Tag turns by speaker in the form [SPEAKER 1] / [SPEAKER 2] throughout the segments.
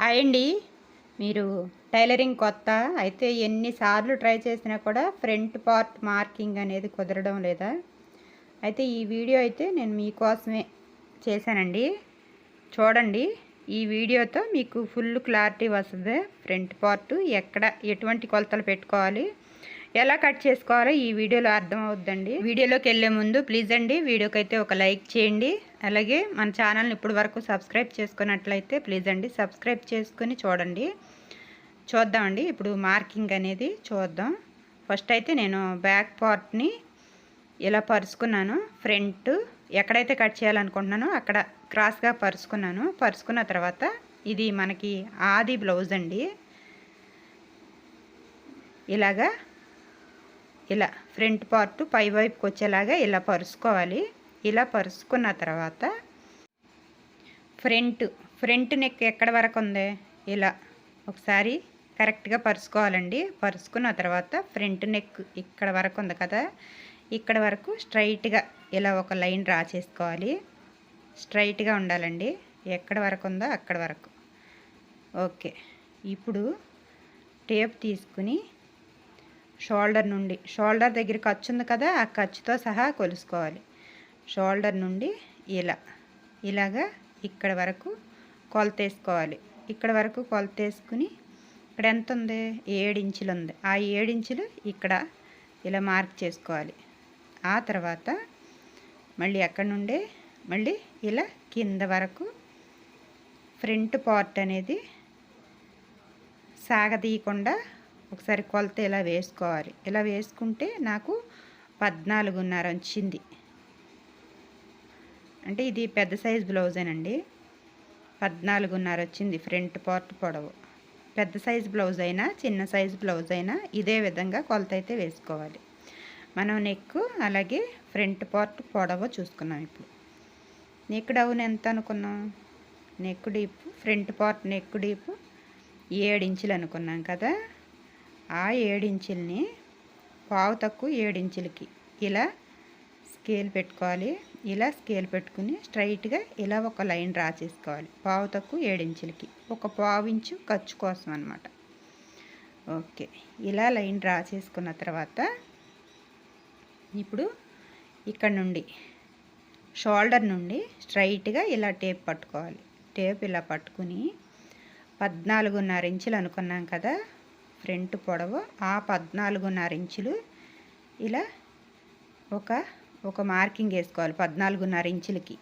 [SPEAKER 1] Hi అండి. మీరు tailoring కొత్త? అయితే ఎన్నిసార్లు ట్రై చేసినా కూడా ఫ్రంట్ పార్ట్ మార్కింగ్ అనేది కుదరడం లేదా? అయితే ఈ వీడియో అయితే నేను మీకోసమే చేశానండి. చూడండి ఈ వీడియోతో మీకు ఫుల్ క్లారిటీ వస్తుంది. ఫ్రంట్ పార్ట్ ఎక్కడ ఎటువంటి కొలతలు పెట్టుకోవాలి? ఎలా కట్ చేసుకోవాలో ఈ వీడియోలో అర్థం అవుద్దండి. వీడియోలోకి వెళ్ళే ముందు ప్లీజ్ అండి వీడియోకి అయితే ఒక లైక్ చేయండి. అలాగే మన ఛానల్ని ఇప్పుడు వరకు సబ్స్క్రైబ్ చేసుకున్నట్లయితే ప్లీజ్ అండి సబ్స్క్రైబ్ చేసుకుని చూడండి. చూద్దామండి ఇప్పుడు మార్కింగ్ అనేది చూద్దాం. ఫస్ట్ అయితే నేను బ్యాక్ పార్ట్ని ఇలా పరుచుకున్నాను. ఫ్రంట్ ఎక్కడైతే కట్ చేయాలనుకుంటున్నానో అక్కడ క్రాస్గా పరుచుకున్నాను. పరుచుకున్న తర్వాత ఇది మనకి ఆది బ్లౌజ్ అండి. ఇలాగా ఇలా ఫ్రంట్ పార్ట్ పై వైపుకి వచ్చేలాగా ఇలా పరుచుకోవాలి. ఇలా పరుచుకున్న తర్వాత ఫ్రంట్ ఫ్రంట్ నెక్ ఎక్కడ వరకు ఉంది? ఇలా ఒకసారి కరెక్ట్గా పరుచుకోవాలండి. పరుచుకున్న తర్వాత ఫ్రంట్ నెక్ ఇక్కడ వరకు ఉంది కదా? ఇక్కడ వరకు స్ట్రైట్గా ఇలా ఒక లైన్ డ్రా చేసుకోవాలి. స్ట్రైట్గా ఉండాలండి. ఎక్కడ వరకు ఉందో అక్కడ వరకు. ఓకే. ఇప్పుడు టేప్ తీసుకుని షోల్డర్ నుండి. షోల్డర్ దగ్గర ఖర్చు ఉంది కదా ఆ ఖర్చుతో సహా కొలుసుకోవాలి. షోల్డర్ నుండి ఇలా. ఇలాగా ఇక్కడ వరకు కొలత వేసుకోవాలి ఇక్కడ వరకు కొలత వేసుకుని ఇక్కడ ఎంత ఉంది? ఏడించులు ఉంది. ఆ ఏడించులు ఇక్కడ ఇలా మార్క్ చేసుకోవాలి. ఆ తర్వాత మళ్ళీ అక్కడ నుండే మళ్ళీ ఇలా కింద వరకు ఫ్రంట్ పార్ట్ అనేది సాగదీయకుండా ఒకసారి కొలత ఇలా వేసుకోవాలి? ఇలా వేసుకుంటే నాకు పద్నాలుగున్నర వచ్చింది. అంటే ఇది పెద్ద సైజ్ బ్లౌజేనండి. పద్నాలుగున్నర వచ్చింది ఫ్రంట్ పార్ట్ పొడవు. పెద్ద సైజ్ బ్లౌజ్ అయినా చిన్న సైజ్ బ్లౌజ్ అయినా ఇదే విధంగా కొలత అయితే వేసుకోవాలి. మనం నెక్ అలాగే ఫ్రంట్ పార్ట్ పొడవు చూసుకున్నాం ఇప్పుడు. నెక్ డౌన్ ఎంత అనుకున్నాం? Neck deep front part neck deep ఏడు ఇంచులు అనుకున్నాం కదా? ఆ ఏడించుల్ని పావు తక్కువ ఏడించులకి ఇలా స్కేల్ పెట్టుకోవాలి. ఇలా స్కేల్ పెట్టుకుని స్ట్రైట్గా ఇలా ఒక లైన్ డ్రా చేసుకోవాలి. పావు తక్కువ ఏడించులకి ఒక పావు ఇంచు ఖర్చు కోసం అనమాట ఓకే. ఇలా లైన్ డ్రా చేసుకున్న తర్వాత ఇప్పుడు ఇక్కడ నుండి షోల్డర్ నుండి స్ట్రైట్గా ఇలా టేప్ పట్టుకోవాలి. టేప్ ఇలా పట్టుకుని పద్నాలుగున్నర ఇంచులు అనుకున్నాం కదా ఫ్రంట్ పొడవు ఆ పద్నాలుగున్నర ఇంచులు. ఇలా ఒక ఒక మార్కింగ్ వేసుకోవాలి పద్నాలుగున్నర ఇంచులకి.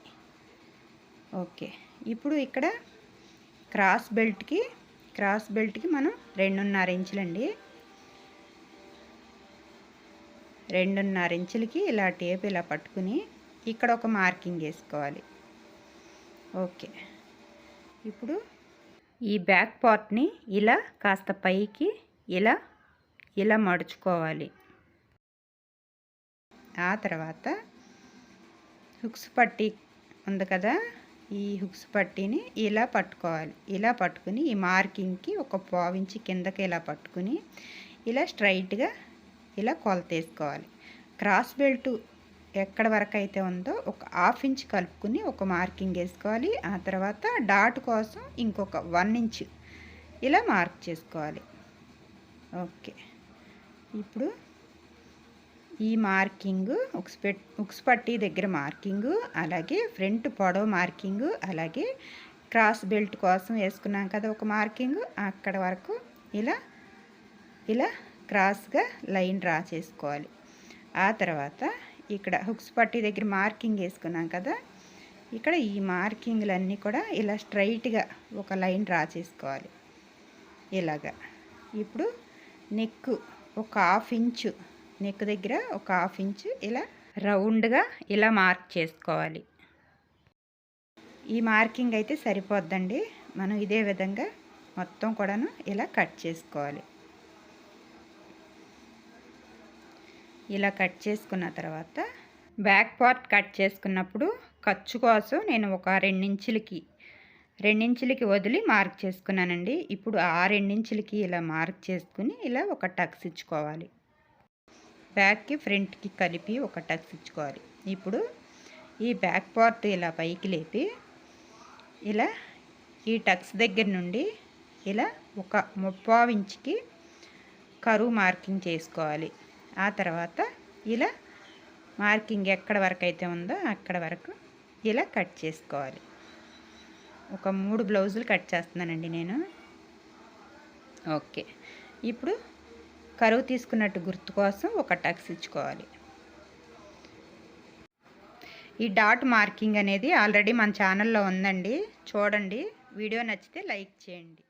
[SPEAKER 1] ఓకే. ఇప్పుడు ఇక్కడ క్రాస్ బెల్ట్కి క్రాస్ బెల్ట్కి మనం రెండున్నర ఇంచులండి. రెండున్నర ఇంచులకి ఇలా టేప్ ఇలా పట్టుకుని ఇక్కడ ఒక మార్కింగ్ వేసుకోవాలి. ఓకే. ఇప్పుడు ఈ బ్యాక్ పార్ట్ని ఇలా కాస్త పైకి ఇలా ఇలా మడుచుకోవాలి ఆ తర్వాత హుక్స్ పట్టీ ఉంది కదా ఈ హుక్స్ పట్టీని ఇలా పట్టుకోవాలి. ఇలా పట్టుకుని ఈ మార్కింగ్కి ఒక పావించి కిందకి ఇలా పట్టుకుని ఇలా స్ట్రైట్గా ఇలా కొలత వేసుకోవాలి. క్రాస్ బెల్ట్ ఎక్కడ వరకు అయితే ఉందో ఒక హాఫ్ ఇంచ్ కలుపుకుని ఒక మార్కింగ్ వేసుకోవాలి. ఆ తర్వాత డాట్ కోసం ఇంకొక వన్ ఇంచ్ ఇలా మార్క్ చేసుకోవాలి. ఓకే. ఇప్పుడు ఈ మార్కింగ్ ఉక్స్ పెట్ దగ్గర మార్కింగు అలాగే ఫ్రంట్ పొడవు మార్కింగు అలాగే క్రాస్ బెల్ట్ కోసం వేసుకున్నాం కదా ఒక మార్కింగ్ అక్కడ వరకు ఇలా ఇలా క్రాస్గా లైన్ డ్రా చేసుకోవాలి. ఆ తర్వాత ఇక్కడ హుక్స్ పట్టి దగ్గర మార్కింగ్ వేసుకున్నాం కదా ఇక్కడ ఈ మార్కింగ్లన్నీ కూడా ఇలా స్ట్రైట్గా ఒక లైన్ డ్రా చేసుకోవాలి. ఇలాగా. ఇప్పుడు నెక్ ఒక హాఫ్ ఇంచు నెక్ దగ్గర ఒక హాఫ్ ఇంచు ఇలా రౌండ్గా ఇలా మార్క్ చేసుకోవాలి. ఈ మార్కింగ్ అయితే సరిపోద్దండి. మనం ఇదే విధంగా మొత్తం కూడాను ఇలా కట్ చేసుకోవాలి. ఇలా కట్ చేసుకున్న తర్వాత బ్యాక్ పార్ట్ కట్ చేసుకున్నప్పుడు ఖర్చు కోసం నేను ఒక రెండించులకి రెండించులకి వదిలి మార్క్ చేసుకున్నానండి. ఇప్పుడు ఆ రెండించులకి ఇలా మార్క్ చేసుకుని ఇలా ఒక టక్స్ ఇచ్చుకోవాలి. బ్యాక్కి ఫ్రంట్కి కలిపి ఒక టక్స్ ఇచ్చుకోవాలి. ఇప్పుడు ఈ బ్యాక్ పార్ట్ ఇలా పైకి లేపి ఇలా ఈ టక్స్ దగ్గర నుండి ఇలా ఒక ముప్పావు ఇంచుకి కరువు మార్కింగ్ చేసుకోవాలి. ఆ తర్వాత ఇలా మార్కింగ్ ఎక్కడ వరకు అయితే ఉందో అక్కడ వరకు ఇలా కట్ చేసుకోవాలి. ఒక మూడు బ్లౌజులు కట్ చేస్తున్నానండి నేను. ఓకే. ఇప్పుడు కరువు తీసుకున్నట్టు గుర్తు కోసం ఒక టక్స్ ఇచ్చుకోవాలి. ఈ డాట్ మార్కింగ్ అనేది ఆల్రెడీ మన ఛానల్లో ఉందండి. చూడండి. వీడియో నచ్చితే లైక్ చేయండి.